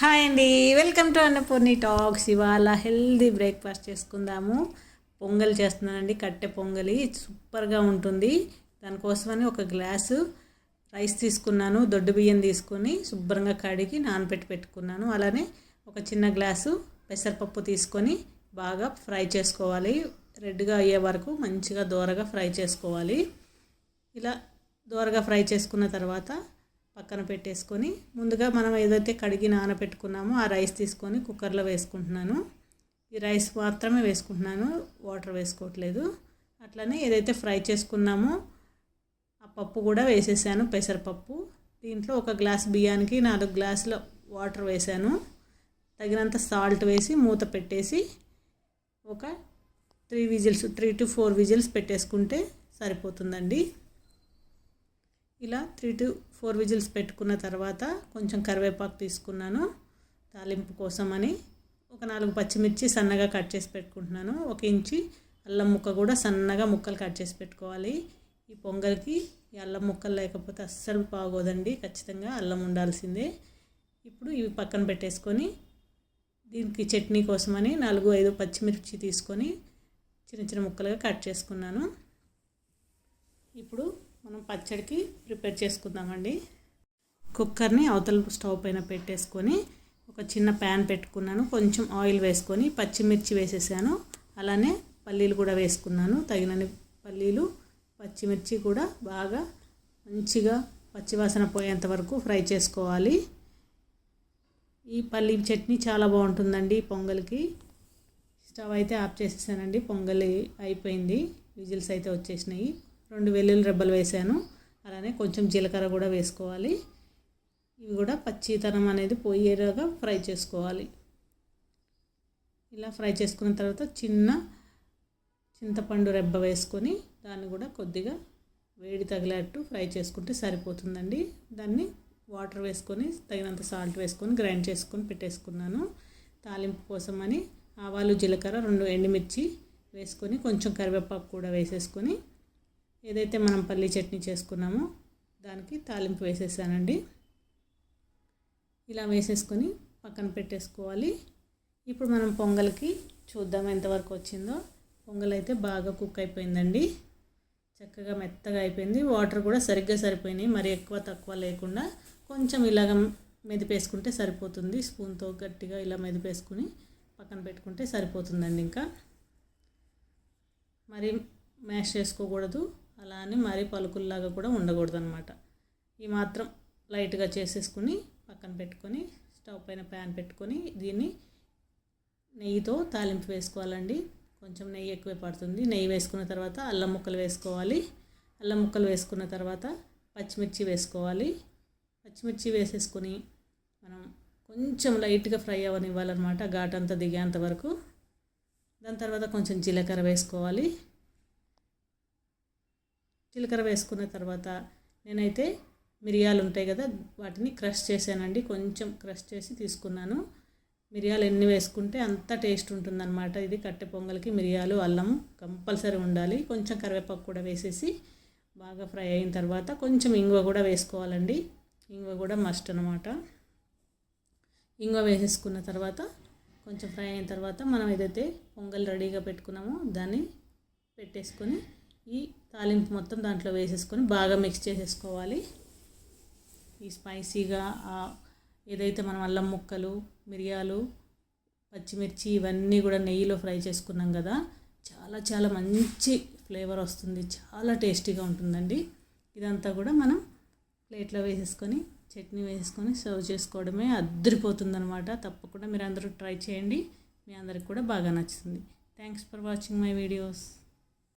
Hi అండి. Welcome to Annapurni talks ఇవాళ healthy breakfast చేసుకుందాము. పొంగల్ చేస్తున్నానండి. కట్టె పొంగలి. సూపర్గా ఉంటుంది. దానికోసమని ఒక గ్లాసు రైస్ తీసుకున్నాను. దొడ్డు బియ్యం తీసుకొని శుభ్రంగా కడిగి నానబెట్టి పెట్టుకున్నాను. అలానే ఒక చిన్న గ్లాసు పెసరపప్పు తీసుకొని బాగా ఫ్రై చేసుకోవాలి. రెడ్గా అయ్యే వరకు మంచిగా దోరగా ఫ్రై చేసుకోవాలి. ఇలా దోరగా ఫ్రై చేసుకున్న తర్వాత పక్కన పెట్టేసుకొని ముందుగా మనం ఏదైతే కడిగి నానబెట్టుకున్నామో ఆ రైస్ తీసుకొని కుక్కర్లో వేసుకుంటున్నాను. ఈ రైస్ మాత్రమే వేసుకుంటున్నాను. వాటర్ వేసుకోవట్లేదు. అట్లనే ఏదైతే ఫ్రై చేసుకున్నామో ఆ పప్పు కూడా వేసేసాను పెసరపప్పు. దీంట్లో ఒక గ్లాస్ బియ్యానికి నాలుగు గ్లాసుల వాటర్ వేసాను. తగినంత సాల్ట్ వేసి మూత పెట్టేసి ఒక three whistles three to four whistles పెట్టేసుకుంటే సరిపోతుందండి. ఇలా త్రీ టు ఫోర్ విజిల్స్ పెట్టుకున్న తర్వాత కొంచెం కరివేపాకు తీసుకున్నాను తాలింపు కోసం అని ఒక నాలుగు పచ్చిమిర్చి సన్నగా కట్ చేసి పెట్టుకుంటున్నాను. ఒక ఇంచి అల్లం ముక్క కూడా సన్నగా ముక్కలు కట్ చేసి పెట్టుకోవాలి. ఈ పొంగల్కి ఈ అల్లం ముక్కలు లేకపోతే అస్సలు బాగోదండి ఖచ్చితంగా అల్లం ఉండాల్సిందే. ఇప్పుడు ఇవి పక్కన పెట్టేసుకొని దీనికి చట్నీ కోసమని నాలుగు ఐదు పచ్చిమిర్చి తీసుకొని చిన్న చిన్న ముక్కలుగా కట్ చేసుకున్నాను. ఇప్పుడు మనం పచ్చడికి ప్రిపేర్ చేసుకుందామండి. కుక్కర్ని అవతల స్టవ్ పైన పెట్టేసుకొని ఒక చిన్న ప్యాన్ పెట్టుకున్నాను. కొంచెం ఆయిల్ వేసుకొని పచ్చిమిర్చి వేసేసాను. అలానే పల్లీలు కూడా వేసుకున్నాను. తగినన్ని పల్లీలు పచ్చిమిర్చి కూడా బాగా మంచిగా పచ్చివాసన పోయేంత వరకు ఫ్రై చేసుకోవాలి. ఈ పల్లీ చట్నీ చాలా బాగుంటుందండి పొంగల్కి. స్టవ్ అయితే ఆఫ్ చేసేసానండి. పొంగలి అయిపోయింది. విజిల్స్ అయితే వచ్చేసినాయి. రెండు వెల్లుల్లి రెబ్బలు వేసాను. అలానే కొంచెం జీలకర్ర కూడా వేసుకోవాలి. ఇవి కూడా పచ్చితనం అనేది పోయేలాగా ఫ్రై చేసుకోవాలి. ఇలా ఫ్రై చేసుకున్న తర్వాత చిన్న చింతపండు రెబ్బ వేసుకొని దాన్ని కూడా కొద్దిగా వేడి తగిలేట్టు ఫ్రై చేసుకుంటే సరిపోతుందండి. దాన్ని వాటర్ వేసుకొని తగినంత సాల్ట్ వేసుకొని గ్రైండ్ చేసుకొని పెట్టేసుకున్నాను. తాలింపు కోసం అని ఆవాలు జీలకర్ర రెండు ఎండుమిర్చి వేసుకొని కొంచెం కరివేపాకు కూడా వేసేసుకొని ఏదైతే మనం పల్లీ చట్నీ చేసుకున్నామో దానికి తాలింపు వేసేసానండి. ఇలా వేసేసుకొని పక్కన పెట్టేసుకోవాలి. ఇప్పుడు మనం పొంగల్కి చూద్దాం ఎంతవరకు వచ్చిందో. పొంగల్ అయితే బాగా కుక్ అయిపోయిందండి. చక్కగా మెత్తగా అయిపోయింది. వాటర్ కూడా సరిగ్గా సరిపోయినాయి. మరి ఎక్కువ తక్కువ లేకుండా కొంచెం ఇలాగ మెదిపేసుకుంటే సరిపోతుంది. స్పూన్తో గట్టిగా ఇలా మెదిపేసుకుని పక్కన పెట్టుకుంటే సరిపోతుందండి ఇంకా. మరి మ్యాష్ చేసుకోకూడదు. అలా అని మరీ పలుకుల్లాగా కూడా ఉండకూడదు అనమాట ఈ మాత్రం లైట్గా చేసేసుకుని పక్కన పెట్టుకొని స్టవ్ పైన ప్యాన్ పెట్టుకొని దీన్ని నెయ్యితో తాలింపు వేసుకోవాలండి. కొంచెం నెయ్యి ఎక్కువ పడుతుంది. నెయ్యి వేసుకున్న తర్వాత అల్లం ముక్కలు వేసుకోవాలి. అల్లం ముక్కలు వేసుకున్న తర్వాత పచ్చిమిర్చి వేసుకోవాలి. పచ్చిమిర్చి వేసేసుకొని మనం కొంచెం లైట్గా ఫ్రై అవ్వనివ్వాలన్నమాట. ఘాట్ అంతా దిగేంత వరకు. దాని తర్వాత కొంచెం జీలకర్ర వేసుకోవాలి. జీలకర్ర వేసుకున్న తర్వాత నేనైతే మిరియాలు ఉంటాయి కదా వాటిని క్రష్ చేశానండి. కొంచెం క్రష్ చేసి తీసుకున్నాను. మిరియాలు ఎన్ని వేసుకుంటే అంత టేస్ట్ ఉంటుందన్నమాట. ఇది కట్టె పొంగల్కి మిరియాలు అల్లం కంపల్సరీ ఉండాలి. కొంచెం కరివేపాకు కూడా వేసేసి బాగా ఫ్రై అయిన తర్వాత కొంచెం ఇంగువ కూడా వేసుకోవాలండి. ఇంగువ కూడా మస్ట్ అనమాట ఇంగువ వేసేసుకున్న తర్వాత కొంచెం ఫ్రై అయిన తర్వాత మనం ఏదైతే పొంగల్ రెడీగా పెట్టుకున్నామో దాన్ని పెట్టేసుకొని ఈ తాలింపు మొత్తం దాంట్లో వేసేసుకొని బాగా మిక్స్ చేసేసుకోవాలి. ఈ స్పైసీగా ఏదైతే మనం అల్లం ముక్కలు మిరియాలు పచ్చిమిర్చి ఇవన్నీ కూడా నెయ్యిలో ఫ్రై చేసుకున్నాం కదా చాలా చాలా మంచి ఫ్లేవర్ వస్తుంది. చాలా టేస్టీగా ఉంటుందండి. ఇదంతా కూడా మనం ప్లేట్లో వేసేసుకొని చట్నీ వేసుకొని సర్వ్ చేసుకోవడమే అద్దరిపోతుందనమాట తప్పకుండా మీరు అందరూ ట్రై చేయండి. మీ అందరికి కూడా బాగా నచ్చుతుంది. Thanks for watching my videos